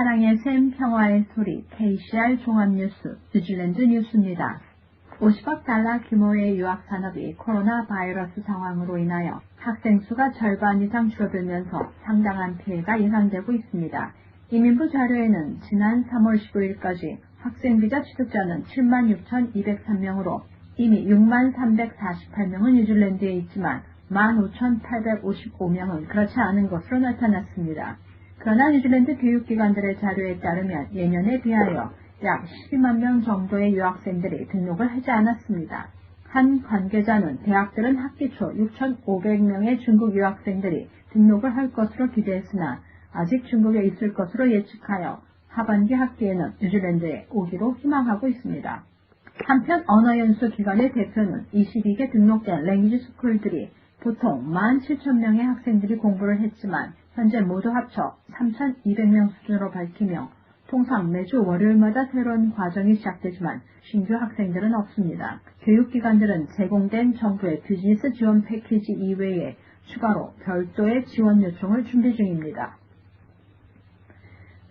사랑의 샘 평화의 소리 KCR 종합뉴스 뉴질랜드 뉴스입니다. 50억 달러 규모의 유학 산업이 코로나 바이러스 상황으로 인하여 학생 수가 절반 이상 줄어들면서 상당한 피해가 예상되고 있습니다. 이민부 자료에는 지난 3월 15일까지 학생 비자 취득자는 76,203명으로 이미 63,348명은 뉴질랜드에 있지만 15,855명은 그렇지 않은 것으로 나타났습니다. 그러나 뉴질랜드 교육기관들의 자료에 따르면 예년에 비하여 약 12만 명 정도의 유학생들이 등록을 하지 않았습니다. 한 관계자는 대학들은 학기 초 6,500명의 중국 유학생들이 등록을 할 것으로 기대했으나 아직 중국에 있을 것으로 예측하여 하반기 학기에는 뉴질랜드에 오기로 희망하고 있습니다. 한편 언어연수 기관의 대표는 22개 등록된 랭귀지 스쿨들이 보통 17,000명의 학생들이 공부를 했지만 현재 모두 합쳐 3,200명 수준으로 밝히며 통상 매주 월요일마다 새로운 과정이 시작되지만 신규 학생들은 없습니다. 교육기관들은 제공된 정부의 비즈니스 지원 패키지 이외에 추가로 별도의 지원 요청을 준비 중입니다.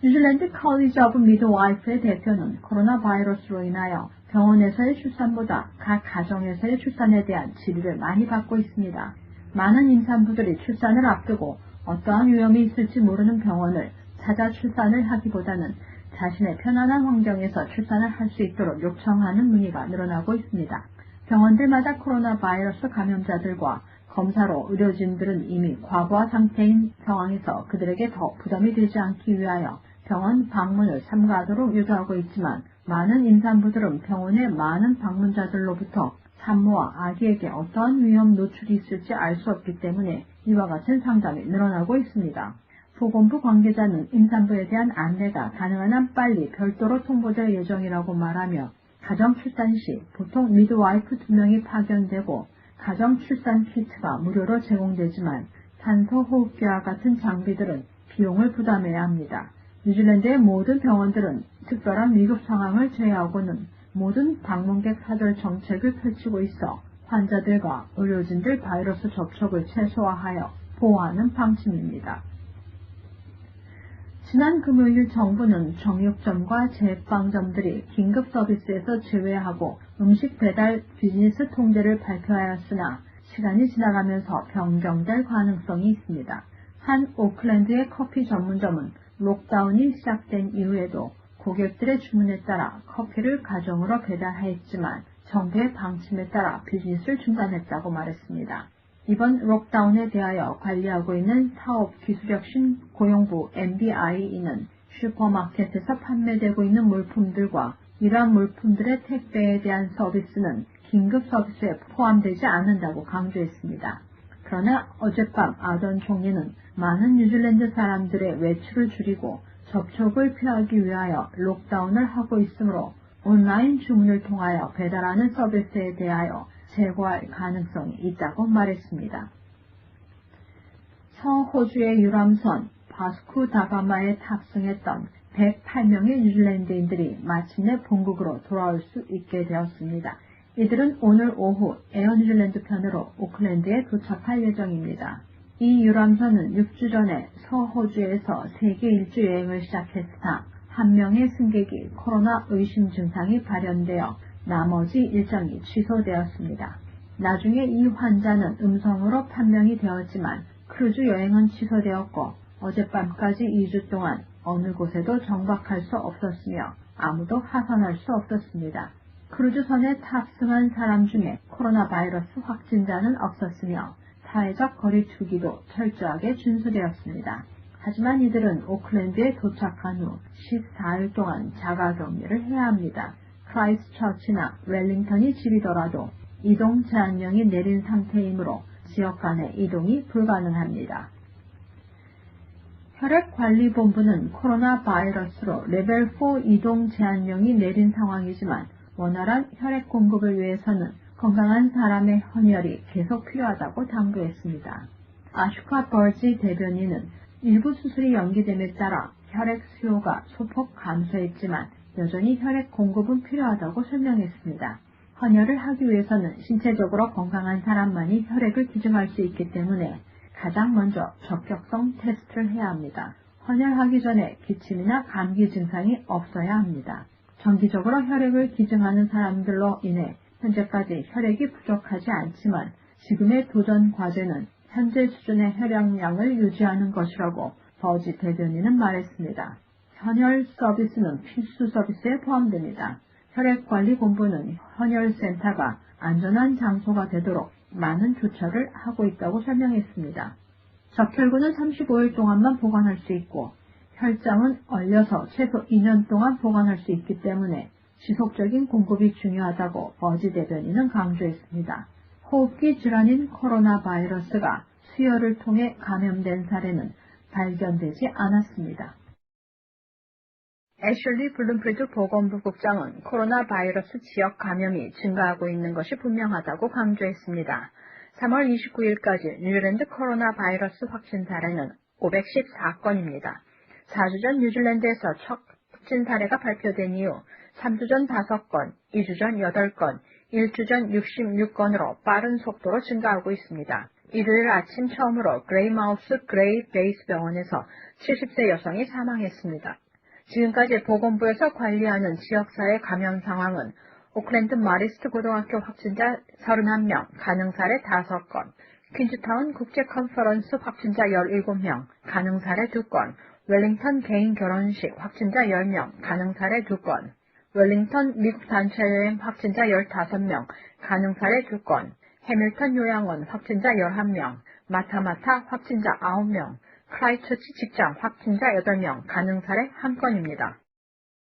뉴질랜드 컬리지 오브 미드와이프의 대표는 코로나 바이러스로 인하여 병원에서의 출산보다 각 가정에서의 출산에 대한 질의를 많이 받고 있습니다. 많은 임산부들이 출산을 앞두고 어떠한 위험이 있을지 모르는 병원을 찾아 출산을 하기보다는 자신의 편안한 환경에서 출산을 할 수 있도록 요청하는 문의가 늘어나고 있습니다. 병원들마다 코로나 바이러스 감염자들과 검사로 의료진들은 이미 과부하 상태인 상황에서 그들에게 더 부담이 되지 않기 위하여 병원 방문을 삼가하도록 유도하고 있지만 많은 임산부들은 병원의 많은 방문자들로부터 산모와 아기에게 어떠한 위험 노출이 있을지 알 수 없기 때문에 이와 같은 상담이 늘어나고 있습니다. 보건부 관계자는 임산부에 대한 안내가 가능한 한 빨리 별도로 통보될 예정이라고 말하며 가정 출산 시 보통 미드와이프 두 명이 파견되고 가정 출산 키트가 무료로 제공되지만 산소 호흡기와 같은 장비들은 비용을 부담해야 합니다. 뉴질랜드의 모든 병원들은 특별한 위급 상황을 제외하고는 모든 방문객 사절 정책을 펼치고 있어 환자들과 의료진들 바이러스 접촉을 최소화하여 보호하는 방침입니다. 지난 금요일 정부는 정육점과 제빵점들이 긴급 서비스에서 제외하고 음식 배달 비즈니스 통제를 발표하였으나 시간이 지나가면서 변경될 가능성이 있습니다. 한 오클랜드의 커피 전문점은 록다운이 시작된 이후에도 고객들의 주문에 따라 커피를 가정으로 배달하였지만 정부의 방침에 따라 비즈니스를 중단했다고 말했습니다. 이번 록다운에 대하여 관리하고 있는 사업기술혁신 고용부 MBIE는 슈퍼마켓에서 판매되고 있는 물품들과 이러한 물품들의 택배에 대한 서비스는 긴급 서비스에 포함되지 않는다고 강조했습니다. 그러나 어젯밤 아던 총리는 많은 뉴질랜드 사람들의 외출을 줄이고 접촉을 피하기 위하여 록다운을 하고 있으므로 온라인 주문을 통하여 배달하는 서비스에 대하여 제고할 가능성이 있다고 말했습니다. 서호주의 유람선 바스쿠 다가마에 탑승했던 108명의 뉴질랜드인들이 마침내 본국으로 돌아올 수 있게 되었습니다. 이들은 오늘 오후 에어 뉴질랜드 편으로 오클랜드에 도착할 예정입니다. 이 유람선은 6주 전에 서호주에서 세계 일주 여행을 시작했으나 한 명의 승객이 코로나 의심 증상이 발현되어 나머지 일정이 취소되었습니다. 나중에 이 환자는 음성으로 판명이 되었지만 크루즈 여행은 취소되었고 어젯밤까지 2주 동안 어느 곳에도 정박할 수 없었으며 아무도 하선할 수 없었습니다. 크루즈선에 탑승한 사람 중에 코로나 바이러스 확진자는 없었으며 사회적 거리두기도 철저하게 준수되었습니다. 하지만 이들은 오클랜드에 도착한 후 14일 동안 자가격리를 해야 합니다. 크라이스처치나 웰링턴이 집이더라도 이동 제한령이 내린 상태이므로 지역 간의 이동이 불가능합니다. 혈액관리본부는 코로나 바이러스로 레벨 4 이동 제한령이 내린 상황이지만 원활한 혈액 공급을 위해서는 건강한 사람의 헌혈이 계속 필요하다고 당부했습니다. 아슈카 버지 대변인은 일부 수술이 연기됨에 따라 혈액 수요가 소폭 감소했지만 여전히 혈액 공급은 필요하다고 설명했습니다. 헌혈을 하기 위해서는 신체적으로 건강한 사람만이 혈액을 기증할 수 있기 때문에 가장 먼저 적격성 테스트를 해야 합니다. 헌혈하기 전에 기침이나 감기 증상이 없어야 합니다. 정기적으로 혈액을 기증하는 사람들로 인해 현재까지 혈액이 부족하지 않지만 지금의 도전 과제는 현재 수준의 혈액량을 유지하는 것이라고 버지 대변인은 말했습니다. 헌혈 서비스는 필수 서비스에 포함됩니다. 혈액관리본부는 헌혈센터가 안전한 장소가 되도록 많은 조처를 하고 있다고 설명했습니다. 적혈구는 35일 동안만 보관할 수 있고 혈장은 얼려서 최소 2년 동안 보관할 수 있기 때문에 지속적인 공급이 중요하다고 버지 대변인은 강조했습니다. 호흡기 질환인 코로나 바이러스가 수혈을 통해 감염된 사례는 발견되지 않았습니다. 애슐리 블룸프리드 보건부 국장은 코로나 바이러스 지역 감염이 증가하고 있는 것이 분명하다고 강조했습니다. 3월 29일까지 뉴질랜드 코로나 바이러스 확진 사례는 514건입니다. 4주 전 뉴질랜드에서 첫 확진 사례가 발표된 이후 3주 전 5건, 2주 전 8건, 1주 전 66건으로 빠른 속도로 증가하고 있습니다. 일요일 아침 처음으로 그레이마우스 그레이 베이스 병원에서 70세 여성이 사망했습니다. 지금까지 보건부에서 관리하는 지역사회 감염 상황은 오클랜드 마리스트 고등학교 확진자 31명, 가능 사례 5건, 퀸즈타운 국제 컨퍼런스 확진자 17명, 가능 사례 2건, 웰링턴 개인 결혼식 확진자 10명, 가능 사례 2건, 웰링턴 미국 단체 여행 확진자 15명, 가능 사례 2건, 해밀턴 요양원 확진자 11명, 마타마타 확진자 9명, 크라이처치 직장 확진자 8명, 가능 사례 1건입니다.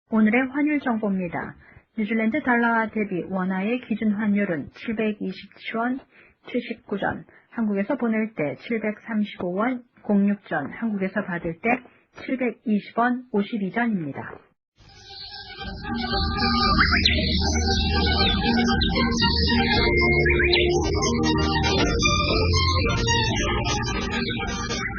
오늘의 환율 정보입니다. 뉴질랜드 달러와 대비 원화의 기준 환율은 720원 79전, 한국에서 보낼 때 735원 06전, 한국에서 받을 때 720원 52전입니다. Thank you.